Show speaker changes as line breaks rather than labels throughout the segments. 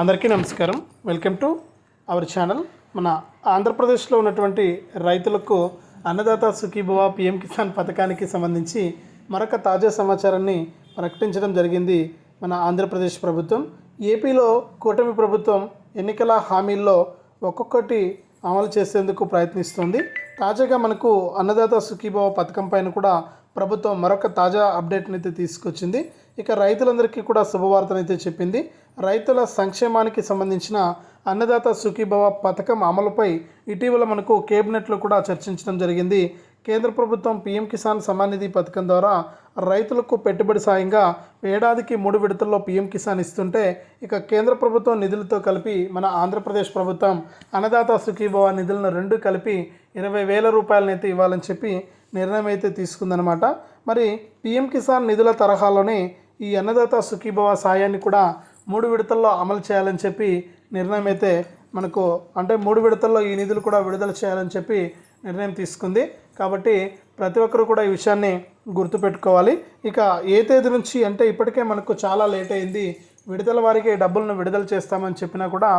అందరికీ నమస్కారం. Welcome to our channel మన ఆంధ్రప్రదేశ్లో ఉన్నటువంటి రైతులకు అన్నదాత సుఖీభవ పిఎం కిసాన్ పథకానికి సంబంధించి మరొక తాజా సమాచారాన్ని ప్రకటించడం జరిగింది మన ఆంధ్రప్రదేశ్ ప్రభుత్వం. ఏపీలో కూటమి ప్రభుత్వం ఎన్నికల హామీల్లో ఒక్కొక్కటి అమలు చేసేందుకు ప్రయత్నిస్తుంది. తాజాగా మనకు అన్నదాత సుఖీభవ పథకం పైన కూడా ప్రభుత్వం మరొక తాజా అప్డేట్ని అయితే తీసుకొచ్చింది. ఇక రైతులందరికీ కూడా శుభవార్తనైతే చెప్పింది. రైతుల సంక్షేమానికి సంబంధించిన అన్నదాత సుఖీభవ పథకం అమలుపై ఇటీవల మనకు కేబినెట్లో కూడా చర్చించడం జరిగింది. కేంద్ర ప్రభుత్వం పీఎం కిసాన్ సమాన్ నిధి పథకం ద్వారా రైతులకు పెట్టుబడి సాయంగా ఏడాదికి మూడు విడతల్లో పీఎం కిసాన్ ఇస్తుంటే ఇక కేంద్ర ప్రభుత్వం నిధులతో కలిపి మన ఆంధ్రప్రదేశ్ ప్రభుత్వం అన్నదాత సుఖీభవ నిధులను రెండు కలిపి ఇరవై వేల రూపాయలనైతే ఇవ్వాలని చెప్పి నిర్ణయం అయితే తీసుకుందనమాట మరి పీఎం కిసాన్ నిధుల తరహాలోనే ఈ అన్నదాత సుఖీభవ సాయాన్ని కూడా మూడు విడతల్లో అమలు చేయాలని చెప్పి నిర్ణయం అయితే మనకు అంటే మూడు విడతల్లో ఈ నిధులు కూడా విడుదల చేయాలని చెప్పి నిర్ణయం తీసుకుంది. కాబట్టి ప్రతి ఒక్కరు కూడా ఈ విషయాన్ని గుర్తుపెట్టుకోవాలి. ఇక ఏ తేదీ నుంచి అంటే ఇప్పటికే మనకు చాలా లేట్ అయింది. విడుదల వారికి డబ్బులను విడుదల చేస్తామని చెప్పినా కూడా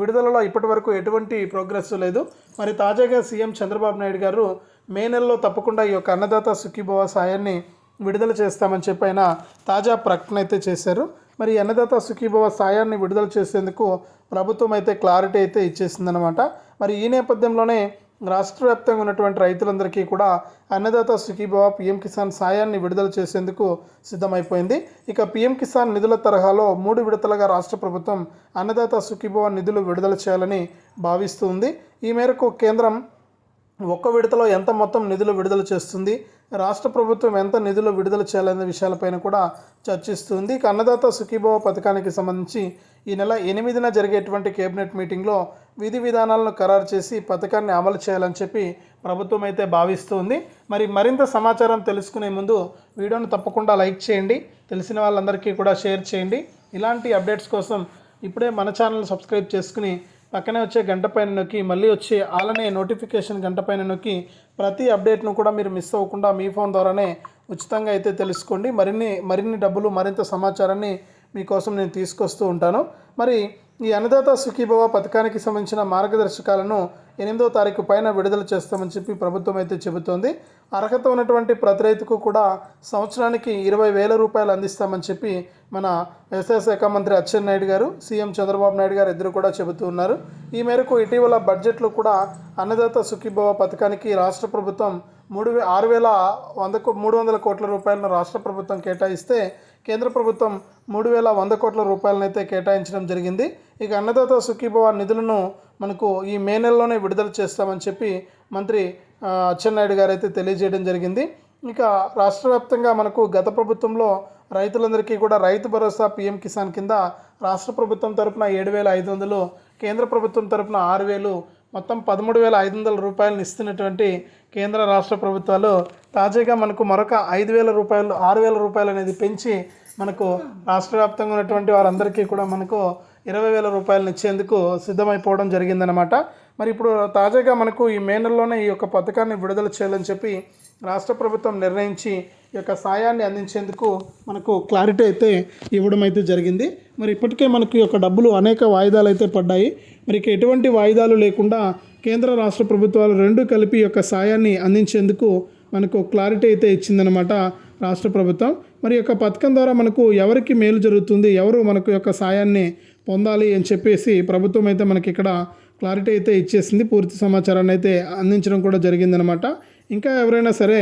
విడుదలలో ఇప్పటి వరకు ఎటువంటి ప్రోగ్రెస్ లేదు. మరి తాజాగా సీఎం చంద్రబాబు నాయుడు గారు మే నెలలో తప్పకుండా ఈ యొక్క అన్నదాత సుఖీభవ సాయాన్ని విడుదల చేస్తామని చెప్పి ఆయన తాజా ప్రకటన అయితే చేశారు. మరి అన్నదాత సుఖీభవ సాయాన్ని విడుదల చేసేందుకు ప్రభుత్వం అయితే క్లారిటీ అయితే ఇచ్చేసిందనమాట మరి ఈ నేపథ్యంలోనే రాష్ట్ర వ్యాప్తంగా ఉన్నటువంటి రైతులందరికీ కూడా అన్నదాత సుఖీభవ పిఎం కిసాన్ సాయాన్ని విడుదల చేసేందుకు సిద్ధమైపోయింది. ఇక పిఎం కిసాన్ నిధుల తరహాలో మూడు విడతలుగా రాష్ట్ర ప్రభుత్వం అన్నదాత సుఖీభవ నిధులు విడుదల చేయాలని భావిస్తుంది ఈ మేరకు కేంద్రం ఒక్క విడతలో ఎంత మొత్తం నిధులు విడుదల చేస్తుంది? రాష్ట్ర ప్రభుత్వం ఎంత నిధులు విడుదల చేయాలనే విషయాలపైన కూడా చర్చిస్తుంది. ఇక అన్నదాత సుఖీభవ పథకానికి సంబంధించి ఈ నెల ఎనిమిదిన జరిగేటువంటి కేబినెట్ మీటింగ్లో విధి విధానాలను ఖరారు చేసి పథకాన్ని అమలు చేయాలని చెప్పి ప్రభుత్వం అయితే భావిస్తుంది. మరి మరింత సమాచారం తెలుసుకునే ముందు వీడియోను తప్పకుండా లైక్ చేయండి. తెలిసిన వాళ్ళందరికీ కూడా షేర్ చేయండి. ఇలాంటి అప్డేట్స్ కోసం ఇప్పుడే మన ఛానల్ సబ్స్క్రైబ్ చేసుకుని పక్కనే వచ్చే గంట పైన నొక్కి మళ్ళీ వచ్చే ఆలనే నోటిఫికేషన్ గంట పైన నొక్కి ప్రతి అప్డేట్ను కూడా మీరు మిస్ అవ్వకుండా మీ ఫోన్ ద్వారానే ఉచితంగా అయితే తెలుసుకోండి. మరిన్ని మరిన్ని డబ్బులు మరింత సమాచారాన్ని మీకోసం నేను తీసుకొస్తూ ఉంటాను. మరి ఈ అన్నదాత సుఖీభవ పథకానికి సంబంధించిన మార్గదర్శకాలను ఎనిమిదో తారీఖు పైన విడుదల చేస్తామని చెప్పి ప్రభుత్వం అయితే చెబుతోంది. అర్హత ఉన్నటువంటి ప్రతి రైతుకు కూడా సంవత్సరానికి ఇరవై వేల రూపాయలు అందిస్తామని చెప్పి మన వ్యవసాయ శాఖ మంత్రి అచ్చెన్నాయుడు గారు సీఎం చంద్రబాబు నాయుడు గారు ఇద్దరు కూడా చెబుతూ ఉన్నారు. ఈ మేరకు ఇటీవల బడ్జెట్లో కూడా అన్నదాత సుఖీభవ పథకానికి రాష్ట్ర ప్రభుత్వం మూడు ఆరు వేల వందకు మూడు వందల కోట్ల రూపాయలను రాష్ట్ర ప్రభుత్వం కేటాయిస్తే కేంద్ర ప్రభుత్వం మూడు వేల వంద కోట్ల రూపాయలనైతే కేటాయించడం జరిగింది. ఇక అన్నదాత సుఖీభవ నిధులను మనకు ఈ మే నెలలోనే విడుదల చేస్తామని చెప్పి మంత్రి అచ్చెన్నాయుడు గారు అయితే తెలియజేయడం జరిగింది. ఇక రాష్ట్ర వ్యాప్తంగా మనకు గత ప్రభుత్వంలో రైతులందరికీ కూడా రైతు భరోసా పీఎం కిసాన్ కింద రాష్ట్ర ప్రభుత్వం తరపున ఏడు వేల ఐదు వందలు కేంద్ర ప్రభుత్వం తరపున ఆరు వేలు మొత్తం పదమూడు వేల ఐదు వందల రూపాయలను ఇస్తున్నటువంటి కేంద్ర రాష్ట్ర ప్రభుత్వాలు తాజాగా మనకు మరొక ఐదు వేల రూపాయలు ఆరు వేల రూపాయలు అనేది పెంచి మనకు రాష్ట్ర వ్యాప్తంగా ఉన్నటువంటి వారందరికీ కూడా మనకు ఇరవై వేల రూపాయలను ఇచ్చేందుకు సిద్ధమైపోవడం జరిగిందనమాట మరి ఇప్పుడు తాజాగా మనకు ఈ మే నెలలోనే ఈ యొక్క పథకాన్ని విడుదల చేయాలని చెప్పి రాష్ట్ర ప్రభుత్వం నిర్ణయించి ఈ యొక్క సాయాన్ని అందించేందుకు మనకు క్లారిటీ అయితే ఇవ్వడం అయితే జరిగింది. మరి ఇప్పటికే మనకు ఈ యొక్క డబ్బులు అనేక వాయిదాలు అయితే పడ్డాయి. మరి ఇక ఎటువంటి వాయిదాలు లేకుండా కేంద్ర రాష్ట్ర ప్రభుత్వాలు రెండు కలిపి ఈ యొక్క సాయాన్ని అందించేందుకు మనకు క్లారిటీ అయితే ఇచ్చిందనమాట రాష్ట్ర ప్రభుత్వం. మరి యొక్క పథకం ద్వారా మనకు ఎవరికి మేలు జరుగుతుంది ఎవరు మనకు యొక్క సాయాన్ని పొందాలి అని చెప్పేసి ప్రభుత్వం అయితే మనకి ఇక్కడ క్లారిటీ అయితే ఇచ్చేసింది. పూర్తి సమాచారాన్ని అయితే అందించడం కూడా జరిగిందనమాట ఇంకా ఎవరైనా సరే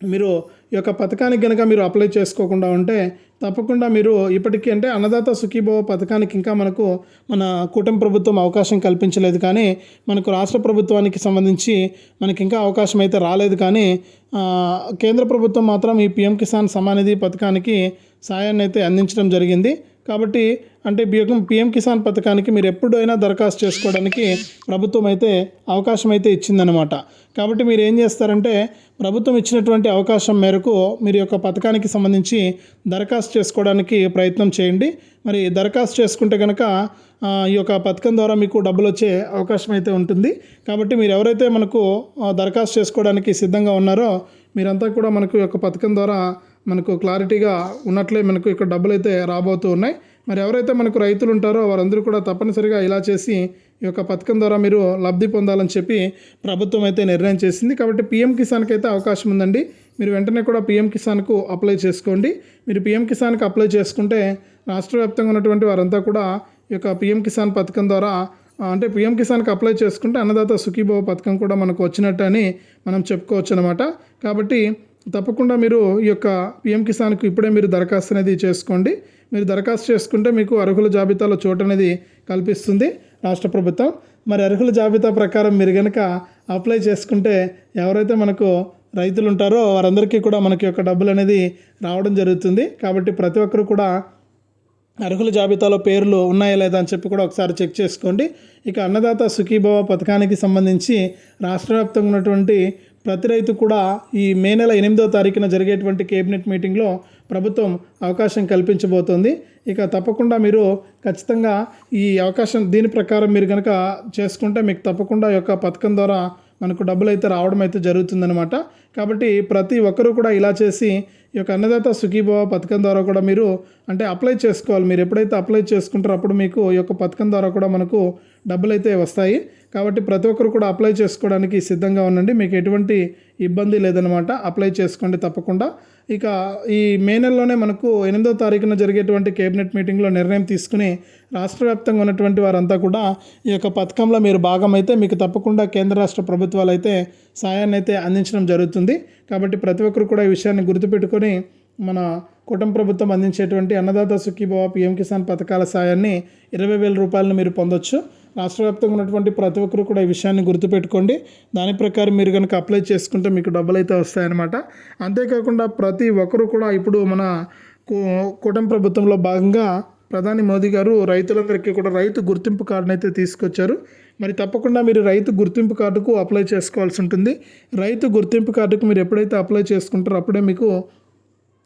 మీరు ఈ యొక్క పథకానికి కనుక మీరు అప్లై చేసుకోకుండా ఉంటే తప్పకుండా మీరు ఇప్పటికీ అంటే అన్నదాత సుఖీభవ పథకానికి ఇంకా మనకు మన కూటమి ప్రభుత్వం అవకాశం కల్పించలేదు కానీ మనకు రాష్ట్ర ప్రభుత్వానికి సంబంధించి మనకి ఇంకా అవకాశం అయితే రాలేదు కానీ కేంద్ర ప్రభుత్వం మాత్రం ఈ పిఎం కిసాన్ సమానిధి పథకానికి సాయాన్ని అయితే అందించడం జరిగింది. కాబట్టి అంటే పిఎం పిఎం కిసాన్ పథకానికి మీరు ఎప్పుడైనా దరఖాస్తు చేసుకోవడానికి ప్రభుత్వం అయితే అవకాశం అయితే ఇచ్చిందనమాట కాబట్టి మీరు ఏం చేస్తారంటే ప్రభుత్వం ఇచ్చినటువంటి అవకాశం మేరకు మీరు యొక్క పథకానికి సంబంధించి దరఖాస్తు చేసుకోవడానికి ప్రయత్నం చేయండి. మరి దరఖాస్తు చేసుకుంటే కనుక ఈ యొక్క పథకం ద్వారా మీకు డబ్బులు వచ్చే అవకాశం అయితే ఉంటుంది. కాబట్టి మీరు ఎవరైతే మనకు దరఖాస్తు చేసుకోవడానికి సిద్ధంగా ఉన్నారో మీరంతా కూడా మనకు ఈ యొక్క పథకం ద్వారా మనకు క్లారిటీగా ఉన్నట్లే మనకు ఇక్కడ డబ్బులు అయితే రాబోతూ ఉన్నాయి. మరి ఎవరైతే మనకు రైతులు ఉంటారో వారందరూ కూడా తప్పనిసరిగా ఇలా చేసి ఈ యొక్క పథకం ద్వారా మీరు లబ్ధి పొందాలని చెప్పి ప్రభుత్వం అయితే నిర్ణయం చేసింది. కాబట్టి పిఎం కిసాన్కి అయితే అవకాశం ఉందండి. మీరు వెంటనే కూడా పిఎం కిసాన్కు అప్లై చేసుకోండి. మీరు పిఎం కిసాన్కి అప్లై చేసుకుంటే రాష్ట్ర వ్యాప్తంగా ఉన్నటువంటి వారంతా కూడా ఈ యొక్క పిఎం కిసాన్ పథకం ద్వారా అంటే పిఎం కిసాన్కి అప్లై చేసుకుంటే అన్నదాత సుఖీభవ పథకం కూడా మనకు వచ్చినట్టు అని మనం చెప్పుకోవచ్చు అనమాట కాబట్టి తప్పకుండా మీరు ఈ యొక్క పిఎం కిసాన్కు ఇప్పుడే మీరు దరఖాస్తు అనేది చేసుకోండి. మీరు దరఖాస్తు చేసుకుంటే మీకు అర్హుల జాబితాలో చోటు అనేది కల్పిస్తుంది రాష్ట్ర ప్రభుత్వం. మరి అర్హుల జాబితా ప్రకారం మీరు కనుక అప్లై చేసుకుంటే ఎవరైతే మనకు రైతులు ఉంటారో వారందరికీ కూడా మనకి యొక్క డబ్బులు అనేది రావడం జరుగుతుంది. కాబట్టి ప్రతి ఒక్కరు కూడా అర్హుల జాబితాలో పేర్లు ఉన్నాయా లేదా అని చెప్పి కూడా ఒకసారి చెక్ చేసుకోండి. ఇక అన్నదాత సుఖీభవ పథకానికి సంబంధించి రాష్ట్ర వ్యాప్తంగా ఉన్నటువంటి ప్రతి రైతు కూడా ఈ మే నెల ఎనిమిదో తారీఖున జరిగేటువంటి కేబినెట్ మీటింగ్లో ప్రభుత్వం అవకాశం కల్పించబోతోంది. ఇక తప్పకుండా మీరు ఖచ్చితంగా ఈ అవకాశం దీని ప్రకారం మీరు కనుక చేసుకుంటే మీకు తప్పకుండా ఈ యొక్క పథకం ద్వారా మనకు డబ్బులు అయితే రావడం అయితే జరుగుతుందనమాట కాబట్టి ప్రతి ఒక్కరూ కూడా ఇలా చేసి ఈ యొక్క అన్నదాత సుఖీభవ పథకం ద్వారా కూడా మీరు అంటే అప్లై చేసుకోవాలి. మీరు ఎప్పుడైతే అప్లై చేసుకుంటారో అప్పుడు మీకు ఈ యొక్క పథకం ద్వారా కూడా మనకు డబ్బులు అయితే వస్తాయి. కాబట్టి ప్రతి ఒక్కరు కూడా అప్లై చేసుకోవడానికి సిద్ధంగా ఉండండి. మీకు ఎటువంటి ఇబ్బంది లేదనమాట అప్లై చేసుకోండి తప్పకుండా. ఇక ఈ మే నెలలోనే మనకు ఎనిమిదో తారీఖున జరిగేటువంటి కేబినెట్ మీటింగ్లో నిర్ణయం తీసుకుని రాష్ట్ర వ్యాప్తంగా ఉన్నటువంటి వారంతా కూడా ఈ యొక్క పథకంలో మీరు భాగమైతే మీకు తప్పకుండా కేంద్ర రాష్ట్ర ప్రభుత్వాలు అయితే సాయాన్ని అయితే అందించడం జరుగుతుంది. కాబట్టి ప్రతి ఒక్కరు కూడా ఈ విషయాన్ని గుర్తుపెట్టుకొని మన కుటుంబ ప్రభుత్వం అందించేటువంటి అన్నదాత సుఖీభవ పిఎం కిసాన్ పథకాల సాయాన్ని ఇరవై వేల రూపాయలను మీరు పొందొచ్చు. రాష్ట్ర వ్యాప్తంగా ఉన్నటువంటి ప్రతి ఒక్కరు కూడా ఈ విషయాన్ని గుర్తుపెట్టుకోండి. దాని ప్రకారం మీరు కనుక అప్లై చేసుకుంటే మీకు డబ్బులు అయితే వస్తాయన్నమాట. అంతేకాకుండా ప్రతి ఒక్కరు కూడా ఇప్పుడు మన కూటమి ప్రభుత్వంలో భాగంగా ప్రధాని మోదీ గారు రైతులందరికీ కూడా రైతు గుర్తింపు కార్డును అయితే తీసుకొచ్చారు. మరి తప్పకుండా మీరు రైతు గుర్తింపు కార్డుకు అప్లై చేసుకోవాల్సి ఉంటుంది. రైతు గుర్తింపు కార్డుకు మీరు ఎప్పుడైతే అప్లై చేసుకుంటారో అప్పుడే మీకు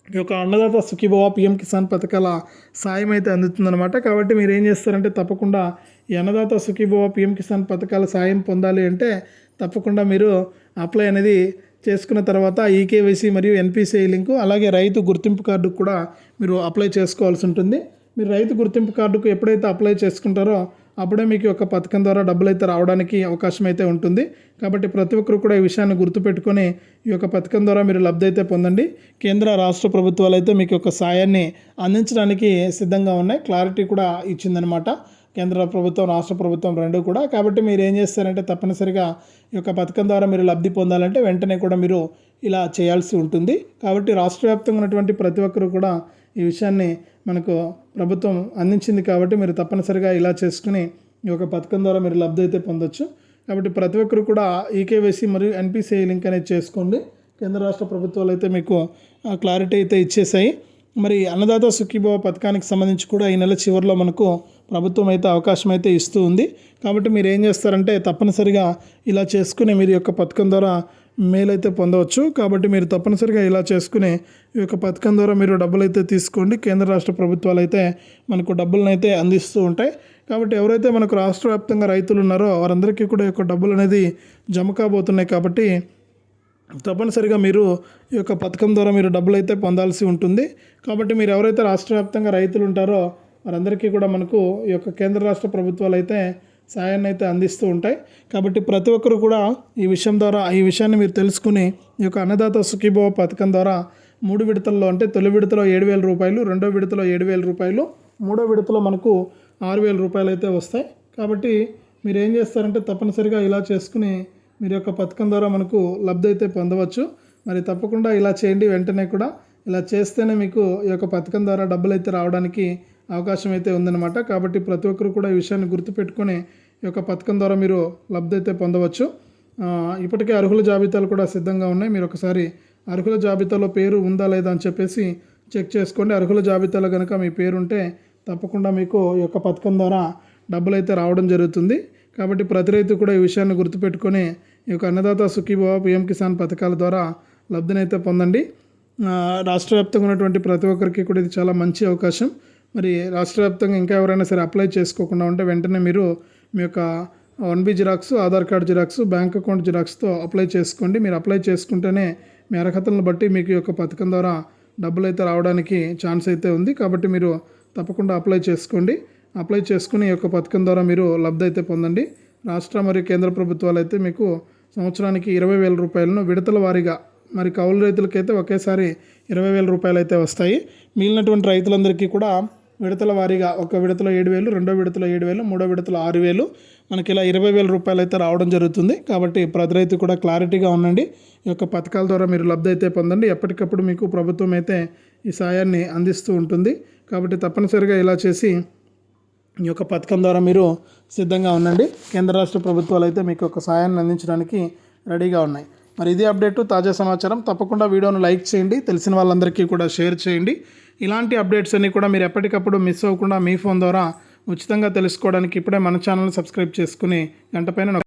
ఈ యొక్క అన్నదాత సుఖీభవ పిఎం కిసాన్ పథకాల సాయం అయితే అందుతుందన్నమాట. కాబట్టి మీరు ఏం చేస్తారంటే తప్పకుండా ఈ అన్నదాత సుఖీభవ పిఎం కిసాన్ పథకాల సాయం పొందాలి అంటే తప్పకుండా మీరు అప్లై అనేది చేసుకున్న తర్వాత ఈకేవైసీ మరియు ఎన్పిసిఐ లింకు అలాగే రైతు గుర్తింపు కార్డు కూడా మీరు అప్లై చేసుకోవాల్సి ఉంటుంది. మీరు రైతు గుర్తింపు కార్డుకు ఎప్పుడైతే అప్లై చేసుకుంటారో అప్పుడే మీకు ఒక పథకం ద్వారా డబ్బులు అయితే రావడానికి అవకాశం అయితే ఉంటుంది. కాబట్టి ప్రతి ఒక్కరు కూడా ఈ విషయాన్ని గుర్తుపెట్టుకొని ఈ యొక్క పథకం ద్వారా మీరు లబ్ధి అయితే పొందండి. కేంద్ర రాష్ట్ర ప్రభుత్వాలు అయితే మీకు యొక్క సాయాన్ని అందించడానికి సిద్ధంగా ఉన్నాయి. క్లారిటీ కూడా ఇచ్చిందనమాట కేంద్ర ప్రభుత్వం రాష్ట్ర ప్రభుత్వం రెండు కూడా. కాబట్టి మీరు ఏం చేస్తారంటే తప్పనిసరిగా ఈ యొక్క పథకం ద్వారా మీరు లబ్ధి పొందాలంటే వెంటనే కూడా మీరు ఇలా చేయాల్సి ఉంటుంది. కాబట్టి రాష్ట్ర వ్యాప్తంగా ఉన్నటువంటి ప్రతి ఒక్కరు కూడా ఈ విషయాన్ని మనకు ప్రభుత్వం అందించింది కాబట్టి మీరు తప్పనిసరిగా ఇలా చేసుకుని ఈ యొక్క పథకం ద్వారా మీరు లబ్ధి అయితే పొందొచ్చు. కాబట్టి ప్రతి ఒక్కరు కూడా ఈకేవైసీ మరియు ఎన్పిసిఐ లింక్ అనేది చేసుకోండి. కేంద్ర రాష్ట్ర ప్రభుత్వాలు అయితే మీకు క్లారిటీ అయితే ఇచ్చేసాయి మరి అన్నదాత సుఖీభవ పథకానికి సంబంధించి కూడా ఈ నెల చివరిలో మనకు ప్రభుత్వం అయితే అవకాశం అయితే ఇస్తూ ఉంది. కాబట్టి మీరు ఏం చేస్తారంటే తప్పనిసరిగా ఇలా చేసుకుని మీరు యొక్క పథకం ద్వారా మేలైతే పొందవచ్చు. కాబట్టి మీరు తప్పనిసరిగా ఇలా చేసుకుని ఈ యొక్క పథకం ద్వారా మీరు డబ్బులు అయితే తీసుకోండి. కేంద్ర రాష్ట్ర ప్రభుత్వాలు అయితే మనకు డబ్బులను అయితే అందిస్తూ ఉంటాయి. కాబట్టి ఎవరైతే మనకు రాష్ట్ర వ్యాప్తంగా రైతులు ఉన్నారో వారందరికీ కూడా యొక్క డబ్బులు అనేది జమ కాబోతున్నాయి. కాబట్టి తప్పనిసరిగా మీరు ఈ యొక్క పథకం ద్వారా మీరు డబ్బులు అయితే పొందాల్సి ఉంటుంది. కాబట్టి మీరు ఎవరైతే రాష్ట్ర వ్యాప్తంగా రైతులు ఉంటారో వారందరికీ కూడా మనకు ఈ యొక్క కేంద్ర రాష్ట్ర ప్రభుత్వాలు అయితే సాయాన్ని అయితే అందిస్తూ ఉంటాయి. కాబట్టి ప్రతి ఒక్కరు కూడా ఈ విషయం ద్వారా ఈ విషయాన్ని మీరు తెలుసుకుని ఈ యొక్క అన్నదాత సుఖీభవ పథకం ద్వారా మూడు విడతల్లో అంటే తొలి విడతలో ఏడు వేల రూపాయలు రెండో విడతలో ఏడు వేల రూపాయలు మూడో విడతలో మనకు ఆరు వేల రూపాయలు అయితే వస్తాయి. కాబట్టి మీరు ఏం చేస్తారంటే తప్పనిసరిగా ఇలా చేసుకుని మీరు యొక్క పథకం ద్వారా మనకు లబ్ధి అయితే పొందవచ్చు. మరి తప్పకుండా ఇలా చేయండి వెంటనే కూడా ఇలా చేస్తేనే మీకు ఈ యొక్క పథకం ద్వారా డబ్బులు అయితే రావడానికి అవకాశం అయితే ఉందన్నమాట. కాబట్టి ప్రతి ఒక్కరు కూడా ఈ విషయాన్ని గుర్తుపెట్టుకొని ఈ యొక్క పథకం ద్వారా మీరు లబ్ధి అయితే పొందవచ్చు ఇప్పటికే అర్హుల జాబితాలు కూడా సిద్ధంగా ఉన్నాయి. మీరు ఒకసారి అర్హుల జాబితాలో పేరు ఉందా లేదా అని చెప్పేసి చెక్ చేసుకోండి. అర్హుల జాబితాలో కనుక మీ పేరు ఉంటే తప్పకుండా మీకు ఈ యొక్క పథకం ద్వారా డబ్బులు అయితే రావడం జరుగుతుంది. కాబట్టి ప్రతి రైతు కూడా ఈ విషయాన్ని గుర్తుపెట్టుకొని ఈ యొక్క అన్నదాత సుఖీభావ పిఎం కిసాన్ పథకాల ద్వారా లబ్ధినైతే పొందండి. రాష్ట్ర వ్యాప్తంగా ఉన్నటువంటి ప్రతి ఒక్కరికి కూడా ఇది చాలా మంచి అవకాశం. మరి రాష్ట్ర వ్యాప్తంగా ఇంకా ఎవరైనా సరే అప్లై చేసుకోకుండా ఉంటే వెంటనే మీరు మీ యొక్క one B xerox Aadhaar card xerox bank account జిరాక్స్తో apply చేసుకోండి. మీరు అప్లై చేసుకుంటేనే మీ అర్హతలను బట్టి మీకు యొక్క పథకం ద్వారా డబ్బులు అయితే రావడానికి ఛాన్స్ అయితే ఉంది. కాబట్టి మీరు తప్పకుండా అప్లై చేసుకోండి. అప్లై చేసుకుని ఈ యొక్క పథకం ద్వారా మీరు లబ్ధి అయితే పొందండి. రాష్ట్ర మరియు కేంద్ర ప్రభుత్వాలు అయితే మీకు సంవత్సరానికి ఇరవై వేల రూపాయలను విడతల వారీగా మరి కౌలు రైతులకైతే ఒకేసారి ఇరవై వేల రూపాయలు అయితే వస్తాయి. మిగిలినటువంటి రైతులందరికీ కూడా విడతల వారీగా ఒక విడతలో ఏడు వేలు రెండో విడతలో ఏడు వేలు మూడో విడతలో ఆరు వేలు. మనకి ఇలా ఇరవై వేల రూపాయలు అయితే రావడం జరుగుతుంది. కాబట్టి ప్రతి రైతు కూడా క్లారిటీగా ఉండండి. ఈ యొక్క పథకాల ద్వారా మీరు లబ్ధి అయితే పొందండి. ఎప్పటికప్పుడు మీకు ప్రభుత్వం అయితే ఈ సాయాన్ని అందిస్తూ ఉంటుంది. కాబట్టి తప్పనిసరిగా ఇలా చేసి ఈ యొక్క పథకం ద్వారా మీరు సిద్ధంగా ఉండండి. కేంద్ర రాష్ట్ర ప్రభుత్వాలు అయితే మీకు ఒక సాయాన్ని అందించడానికి రెడీగా ఉన్నాయి. మరి ఇది అప్డేట్ తాజా సమాచారం. తప్పకుండా వీడియోను లైక్ చేయండి. తెలిసిన వాళ్ళందరికీ కూడా షేర్ చేయండి. ఇలాంటి అప్డేట్స్ అన్నీ కూడా మీరు ఎప్పటికప్పుడు మిస్ అవ్వకుండా మీ ఫోన్ ద్వారా ఉచితంగా తెలుసుకోవడానికి ఇప్పుడే మన ఛానల్ సబ్స్క్రైబ్ చేసుకుని గంట పైన